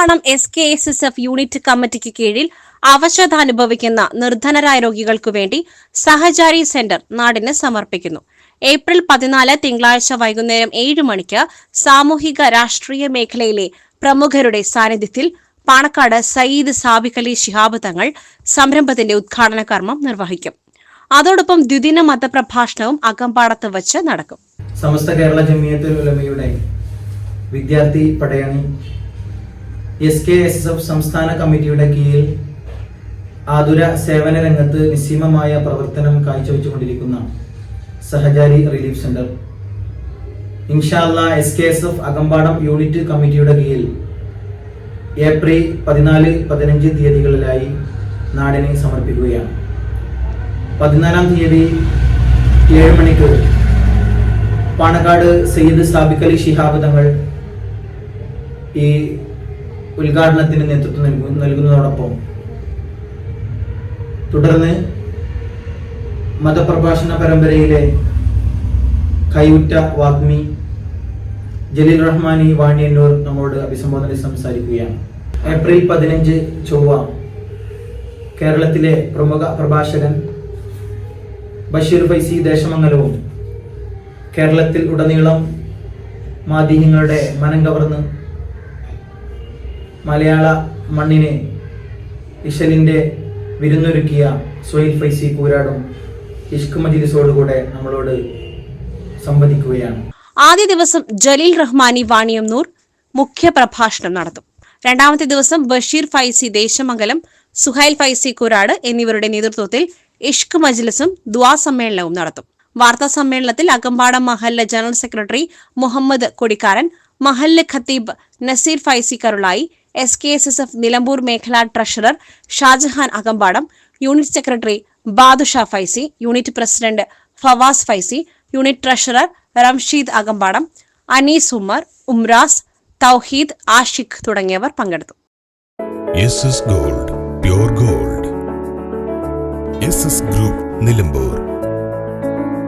Akampadam S K S S F unit കമ്മിറ്റിക്ക് കീഴിൽ അവശത അനുഭവിക്കുന്ന നിർധനരായ രോഗികൾക്കു വേണ്ടി സഹചാരി സെന്റർ നാടിന് സമർപ്പിക്കുന്നു. ഏപ്രിൽ പതിനാല് തിങ്കളാഴ്ച വൈകുന്നേരം ഏഴ് മണിക്ക് സാമൂഹിക രാഷ്ട്രീയ മേഖലയിലെ പ്രമുഖരുടെ സാന്നിധ്യത്തിൽ പാണക്കാട് സയ്യിദ് സാബിഖ് അലി ശിഹാബ് തങ്ങൾ സംരംഭത്തിന്റെ ഉദ്ഘാടന കർമ്മം നിർവഹിക്കും. അതോടൊപ്പം ദ്വിദിന മതപ്രഭാഷണവും അകമ്പാടത്ത് വച്ച് നടക്കും. സമസ്ത കേരള ജമിയത്തുൽ ഉലമയുടെ വിദ്യാർത്ഥി പടയണി എസ് കെ എസ് എഫ് സംസ്ഥാന കമ്മിറ്റിയുടെ കീഴിൽ ആതുര സേവന രംഗത്ത് നിസ്സീമമായ പ്രവർത്തനം കാഴ്ചവെച്ചുകൊണ്ടിരിക്കുന്ന സഹചാരി റിലീഫ് സെന്റർ. ഇൻഷാല്ല S K S F Akampadam unit കമ്മിറ്റിയുടെ കീഴിൽ ഏപ്രിൽ പതിനാല് പതിനഞ്ച് തീയതികളിലായി നാടിനെ സമർപ്പിക്കുകയാണ്. പതിനാലാം തീയതി ഏഴ് മണിക്ക് പാണക്കാട് സയ്യിദ് സാബിഖ് അലി ശിഹാബ് തങ്ങൾ ഈ ഉദ്ഘാടനത്തിന് നേതൃത്വം നൽകു നൽകുന്നതോടൊപ്പം തുടർന്ന് മതപ്രഭാഷണ പരമ്പരയിലെ കൈയുറ്റ വാഗ്മി ജലീൽ റഹ്മാനി വാണിയന്നൂർ നമ്മോട് അഭിസംബോധന സംസാരിക്കുകയാണ്. ഏപ്രിൽ പതിനഞ്ച് ചൊവ്വ കേരളത്തിലെ പ്രമുഖ പ്രഭാഷകൻ ബഷീർ ഫൈസി ദേശമംഗലവും കേരളത്തിൽ ഉടനീളം മാധ്യമങ്ങളുടെ മനം കവർന്ന് മലയാള മണ്ണിനെ ഇഷലിന്റെ വിരുന്നൊരുക്കിയ സുഹൈൽ ഫൈസി കൂരാടും ഇഷ്ക് മജിലിസോടുകൂടെ നമ്മളോട് സംവദിക്കുകയാണ്. ആദ്യ ദിവസം ജലീൽ റഹ്മാനി വാണിയംനൂർ മുഖ്യ പ്രഭാഷണം നടത്തും. രണ്ടാമത്തെ ദിവസം ബഷീർ ഫൈസി ദേശമംഗലം സുഹൈൽ ഫൈസി കുരാട് എന്നിവരുടെ നേതൃത്വത്തിൽ ഇഷ്ക് മജ്ലിസും ദ്വാ സമ്മേളനവും നടത്തും. വാർത്താ സമ്മേളനത്തിൽ അകമ്പാടം മഹല്ല ജനറൽ സെക്രട്ടറി മുഹമ്മദ് കൊടിക്കാരൻ മഹല്ല് ഖത്തീബ് Naseer Faizy S K S S F Nilambur മേഖലാ treasurer Shajahan Akampadam unit secretary Badusha Faizy unit president Fawas Faizy unit treasurer Ramsheed Akampadam Anees Ummer Umras Thouheed Ashiq തുടങ്ങിയവർ പങ്കെടുത്തു. Gold gold. ഗ്രൂപ്പ് നിലമ്പൂർ.